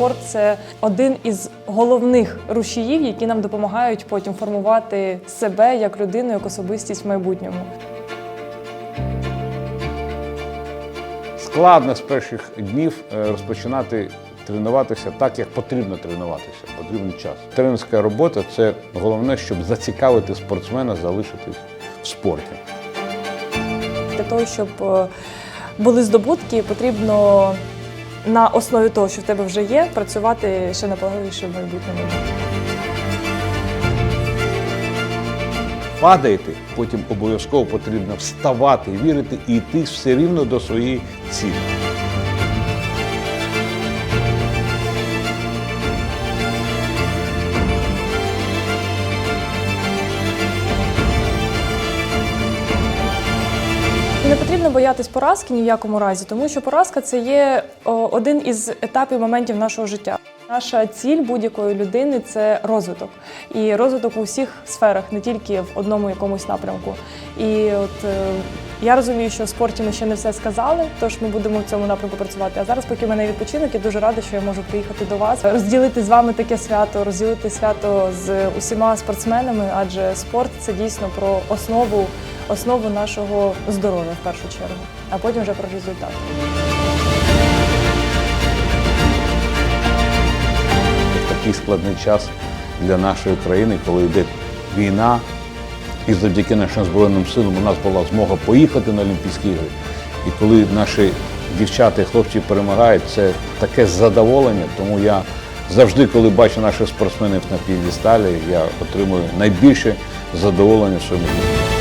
спорт це один із головних рушіїв, які нам допомагають потім формувати себе як людину, як особистість в майбутньому. Складно з перших днів е, розпочинати тренуватися так, як потрібно тренуватися. Потрібен час. Тренерська робота це головне, щоб зацікавити спортсмена залишитись в спорті. Для того, щоб е, були здобутки, потрібно на основі того, що в тебе вже є, працювати ще наполегливіше в майбутньому. Падаєте, потім обов'язково потрібно вставати, вірити і йти все рівно до своєї цілі. Потрібно боятись поразки ні в якому разі, тому що поразка це є один із етапів моментів нашого життя. Наша ціль будь-якої людини це розвиток. І розвиток у всіх сферах, не тільки в одному якомусь напрямку. І от е, я розумію, що в спорті ми ще не все сказали, тож ми будемо в цьому напрямку працювати. А зараз, поки в мене відпочинок, я дуже рада, що я можу приїхати до вас, розділити з вами таке свято, розділити свято з усіма спортсменами, адже спорт це дійсно про основу, основу нашого здоров'я в першу чергу, а потім вже про результат. Складний час для нашої країни, коли йде війна, і завдяки нашим Збройним силам у нас була змога поїхати на Олімпійські ігри. І коли наші дівчата і хлопці перемагають, це таке задоволення. Тому я завжди, коли бачу наших спортсменів на п'єдесталі, я отримую найбільше задоволення в своєму житті.